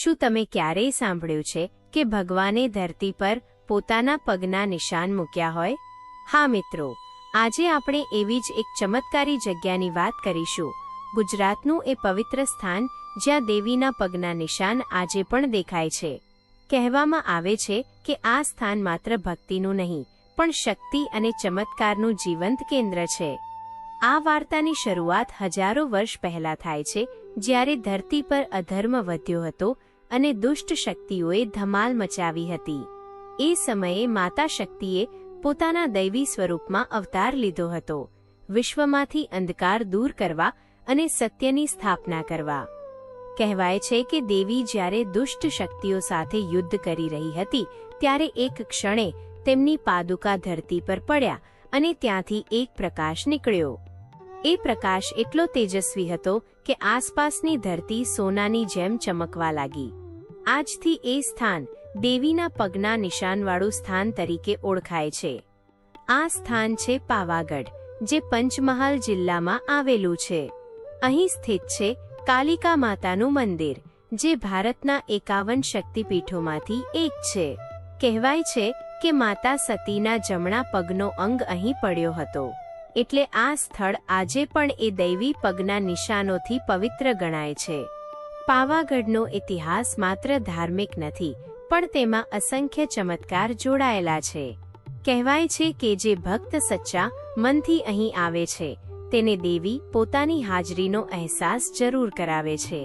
શું તમે ક્યારેય સાંભળ્યું છે કે ભગવાને ધરતી પર પોતાના પગના નિશાન મૂક્યા હોય? હા મિત્રો, આજે આપણે એવી જ એક ચમત્કારી જગ્યાની વાત કરીશું. ગુજરાતનું એ પવિત્ર સ્થાન જ્યાં દેવીના પગના નિશાન આજે પણ દેખાય છે. કહેવામાં આવે છે કે આ સ્થાન માત્ર ભક્તિનું નહીં, પણ શક્તિ અને ચમત્કારનું જીવંત કેન્દ્ર છે. આ વાર્તાની શરૂઆત હજારો વર્ષ પહેલા થાય છે, જ્યારે ધરતી પર અધર્મ વધ્યો હતો અને દુષ્ટ શક્તિઓએ ધમાલ મચાવી હતી. એ સમયે માતા શક્તિએ પોતાના દૈવી સ્વરૂપમાં અવતાર લીધો હતો. વિશ્વમાંથી અંધકાર દૂર કરવા અને સત્યની સ્થાપના કરવા. કહેવાય છે કે દેવી જ્યારે દુષ્ટ શક્તિઓ સાથે યુદ્ધ કરી રહી હતી, ત્યારે એક ક્ષણે તેમની પાદુકા ધરતી પર પડ્યા અને ત્યાંથી એક પ્રકાશ નીકળ્યો. એ પ્રકાશ એટલો તેજસ્વી હતો કે આસપાસની ધરતી સોનાની જેમ ચમકવા લાગી. આજથી એ સ્થાન દેવીના પગના નિશાનવાળું સ્થાન તરીકે ઓળખાય છે. આ સ્થાન છે પાવાગઢ, જે પંચમહાલ જિલ્લામાં આવેલું છે. અહીં સ્થિત છે કાલિકા માતાનું મંદિર, જે ભારતના એકાવન શક્તિપીઠોમાંથી એક છે. કહેવાય છે કે માતા સતીના જમણા પગનો અંગ અહીં પડ્યો હતો. એટલે આ સ્થળ આજે પણ એ દૈવી પગના નિશાનોથી પવિત્ર ગણાય છે. પાવાગઢનો ઇતિહાસ માત્ર ધાર્મિક નથી, પણ તેમાં અસંખ્ય ચમત્કાર જોડાયેલા છે. કહેવાય છે કે જે ભક્ત સચ્ચા મનથી અહીં આવે છે, તેને દેવી પોતાની હાજરીનો અહેસાસ જરૂર કરાવે છે.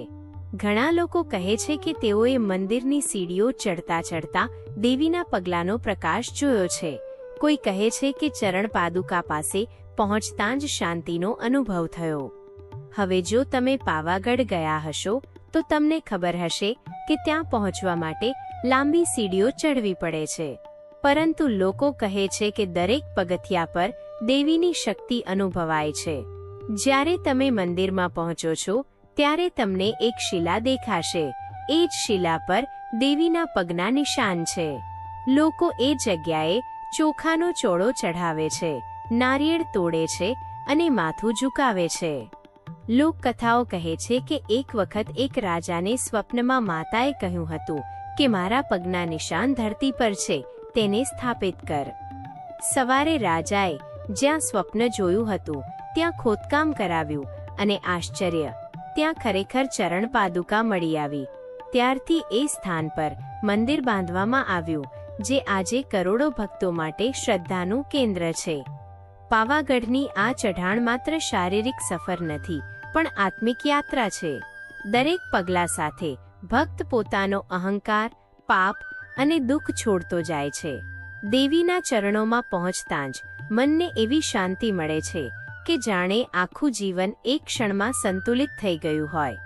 ઘણા લોકો કહે છે કે તેઓએ મંદિરની સીડીઓ ચડતા ચડતા દેવીના પગલાનો પ્રકાશ જોયો છે. કોઈ કહે છે કે ચરણ પાદુકા પાસે પહોંચતા જ શાંતિનો અનુભવ થયો. હવે જો તમે પાવાગઢ ગયા હશો તો તમને ખબર હશે કે ત્યાં પહોંચવા માટે લાંબી સીડીઓ ચડવી પડે છે. પરંતુ લોકો કહે છે કે દરેક પગથિયા પર દેવીની શક્તિ અનુભવાય છે. જ્યારે તમે મંદિરમાં પહોંચો છો, ત્યારે તમને એક શિલા દેખાશે. એ જ શિલા પર દેવીના પગના નિશાન છે. લોકો એ જગ્યાએ ચોખાનો ચોળો ચઢાવે છે, નારિયેળ તોડે છે અને માથું ઝુકાવે છે. લોકકથાઓ કહે છે કે એક વખત એક રાજાને સ્વપ્નમાં માતાએ કહ્યું હતું કે મારા પગના નિશાન ધરતી પર છે, તેને સ્થાપિત કર. સવારે રાજાએ જ્યાં સ્વપ્ન જોયું હતું, ત્યાં ખોદકામ કરાવ્યું અને આશ્ચર્ય, ત્યાં ખરેખર ચરણ પાદુકા મળી આવી. ત્યારથી એ સ્થાન પર મંદિર બાંધવામાં આવ્યું, જે આજે કરોડો ભક્તો માટે શ્રદ્ધાનું કેન્દ્ર છે. પાવાગઢની આ ચઢાણ માત્ર શારીરિક સફર નથી પણ આત્મિક યાત્રા છે. દરેક પગલા સાથે ભક્ત પોતાનો અહંકાર, પાપ અને દુઃખ છોડતો જાય છે. દેવીના ચરણોમાં પહોંચતા જ મનને એવી શાંતિ મળે છે કે જાણે આખું જીવન એક ક્ષણમાં સંતુલિત થઈ ગયું હોય.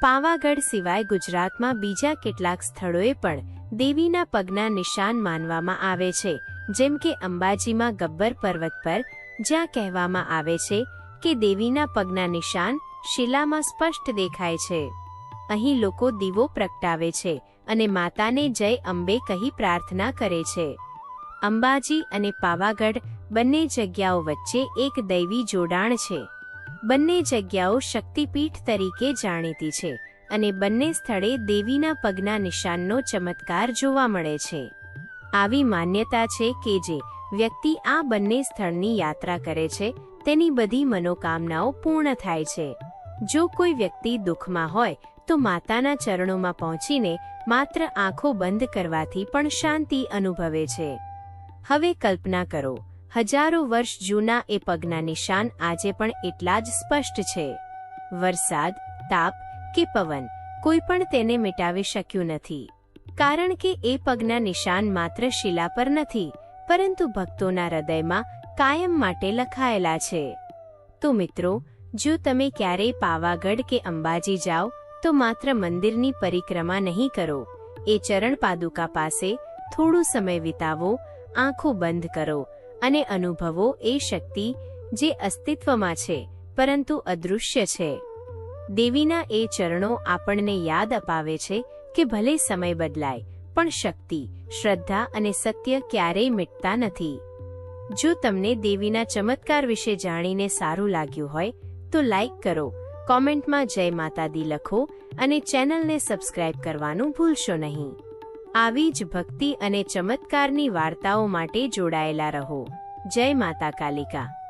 પાવાગઢ સિવાય ગુજરાતમાં બીજા કેટલાક સ્થળોએ પણ દેવીના પગના નિશાન માનવામાં આવે છે, જેમ કે અંબાજીમાં ગબ્બર પર્વત પર, જ્યાં કહેવામાં આવે છે કે દેવીના પગના નિશાન શિલામાં સ્પષ્ટ દેખાય છે. અહીં લોકો દીવો પ્રગટાવે છે અને માતાને જય અંબે કહી પ્રાર્થના કરે છે. અંબાજી અને પાવાગઢ બંને જગ્યાઓ વચ્ચે એક દૈવી જોડાણ છે. બંને જગ્યાઓ શક્તિપીઠ તરીકે જાણીતી છે અને બંને સ્થળે દેવીના પગના નિશાનનો ચમત્કાર જોવા મળે છે. આવી માન્યતા છે કે જે વ્યક્તિ આ બંને સ્થળની યાત્રા કરે છે, તેની બધી મનોકામનાઓ પૂર્ણ થાય છે. જો કોઈ વ્યક્તિ દુઃખમાં હોય, તો માતાના ચરણોમાં પહોંચીને માત્ર આંખો બંધ કરવાથી પણ શાંતિ અનુભવે છે. હવે કલ્પના કરો, હજારો વર્ષ જૂના એ પગના નિશાન આજે પણ એટલા જ સ્પષ્ટ છે. વરસાદ, તાપ કે પવન કોઈ પણ તેને મિટાવી શક્યું નથી. કારણ કે એ પગના નિશાન માત્ર શિલા પર નથી, પરંતુ ભક્તોના હૃદયમાં કાયમ માટે લખાયેલા છે. તો મિત્રો જો તમે ક્યારેય પાવાગઢ કે અંબાજી જાઓ, તો માત્ર મંદિરની પરિક્રમા નહીં કરો. એ ચરણ પાદુકા પાસે થોડું સમય વિતાવો, આંખો બંધ કરો અને અનુભવો એ શક્તિ જે અસ્તિત્વમાં છે, પરંતુ અદૃશ્ય છે. દેવીના એ ચરણો આપણને યાદ અપાવે છે કે ભલે સમય બદલાય, પણ શક્તિ, શ્રદ્ધા અને સત્ય ક્યારેય મિટતા નથી. જો તમને દેવીના ચમત્કાર વિશે જાણીને સારું લાગ્યું હોય તો લાઈક કરો, કોમેન્ટમાં જય માતાદી લખો અને ચેનલને સબસ્ક્રાઇબ કરવાનું ભૂલશો નહીં. આવી જ ભક્તિ અને ચમત્કારની વાર્તાઓ માટે જોડાયેલા રહો. જય માતા કાલિકા.